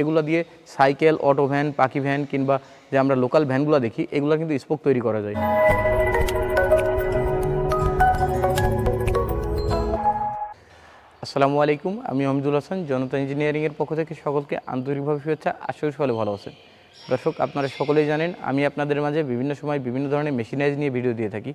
এগুলো দিয়ে cycle, auto van, পাখি ভ্যান কিংবা যে আমরা লোকাল ভ্যানগুলো দেখি, এগুলো কিন্তু স্পোক তৈরি করা যায়। আসসালামু আলাইকুম, আমি অমিদুল হাসান, জনতা ইঞ্জিনিয়ারিংয়ের পক্ষ থেকে সকলকে আন্তরিকভাবে শুভেচ্ছা, আশা সকলে ভালো আছেন। দর্শক, আপনারা সকলেই জানেন, আমি আপনাদের মাঝে বিভিন্ন সময় বিভিন্ন ধরনের মেশিনাইজ নিয়ে ভিডিও দিয়ে থাকি।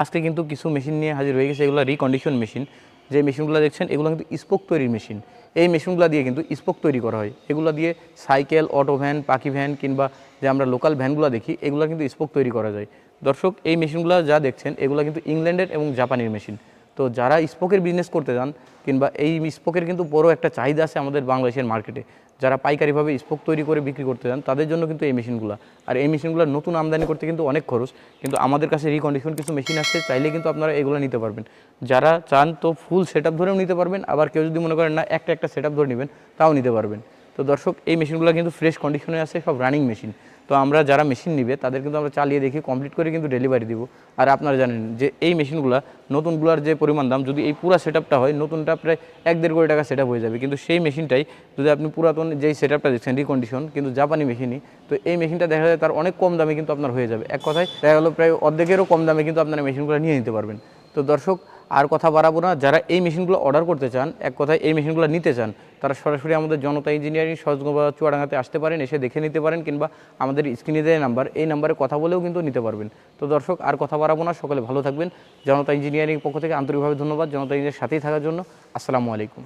আজকে কিন্তু কিছু মেশিন নিয়ে হাজির হয়ে গেছে, এগুলো রিকন্ডিশন মেশিন যে মেশিনগুলো দেখছেন, এগুলো কিন্তু স্পোক তৈরির মেশিন। এই মেশিনগুলো দিয়ে কিন্তু স্পোক তৈরি করা হয়। এগুলো দিয়ে সাইকেল অটো ভ্যান পাখি ভ্যান কিংবা যে আমরা লোকাল ভ্যানগুলো দেখি, এগুলো কিন্তু স্পোক তৈরি করা যায়। দর্শক, এই মেশিনগুলো যা দেখছেন, এগুলো কিন্তু ইংল্যান্ডের এবং জাপানের মেশিন। তো যারা স্পোকের বিজনেস করতে যান কিংবা এই স্পোকের কিন্তু বড় একটা চাহিদা আছে আমাদের বাংলাদেশের মার্কেটে যারা পাইকারিভাবে স্পোক তৈরি করে বিক্রি করতে যান, তাদের জন্য কিন্তু এই মেশিনগুলো। আর এই মেশিনগুলো নতুন আমদানি করতে কিন্তু অনেক খরচ, কিন্তু আমাদের কাছে রিকন্ডিশন কিছু মেশিন আসছে, চাইলে কিন্তু আপনারা এগুলো নিতে পারবেন। যারা চান তো ফুল সেট ধরেও নিতে পারবেন, আবার কেউ যদি মনে করেন না, একটা একটা সেট ধরে নেবেন, তাও নিতে পারবেন। তো দর্শক, এই মেশিনগুলো কিন্তু ফ্রেশ কন্ডিশনে আছে, সব রানিং মেশিন তো আমরা যারা মেশিন নিবে, তাদের কিন্তু আমরা চালিয়ে দেখি কমপ্লিট করে কিন্তু ডেলিভারি দিব। আর আপনারা জানেন যে এই মেশিনগুলো, নতুনগুলোর যে পরিমাণ দাম, যদি এই পুরো সেট হয়, নতুনটা প্রায় এক দেড় কোটি টাকা সেট হয়ে যাবে। কিন্তু সেই মেশিনটাই যদি আপনি পুরাতন যেই সেট আপটা দেখছেন রিকন্ডিশন কিন্তু জাপানি মেশিনই তো এই মেশিনটা দেখা যায় তার অনেক কম দামে কিন্তু আপনার হয়ে যাবে। এক কথায়, দেখা গেলো প্রায় অর্ধেকেরও কম দামে কিন্তু আপনারা মেশিনগুলো নিয়ে নিতে পারবেন। তো দর্শক আর কথা বাড়াবো না। যারা এই মেশিনগুলো অর্ডার করতে চান, এক কথায় এই মেশিনগুলো নিতে চান, তারা সরাসরি আমাদের জনতা ইঞ্জিনিয়ারিং সহজগোবা চুয়াডাঙ্গাতে আসতে পারেন, এসে দেখে নিতে পারেন কিংবা আমাদের স্ক্রিনে দেয় নাম্বার এই নাম্বারে কথা বলেও কিন্তু নিতে পারবেন। তো দর্শক, আর কথা বাড়াবো না, সকলে ভালো থাকবেন। জনতা ইঞ্জিনিয়ারিং পক্ষ থেকে আন্তরিকভাবে ধন্যবাদ। জনতা ইঞ্জিনিয়ার সাথেই থাকার জন্য। আসসালামু আলাইকুম।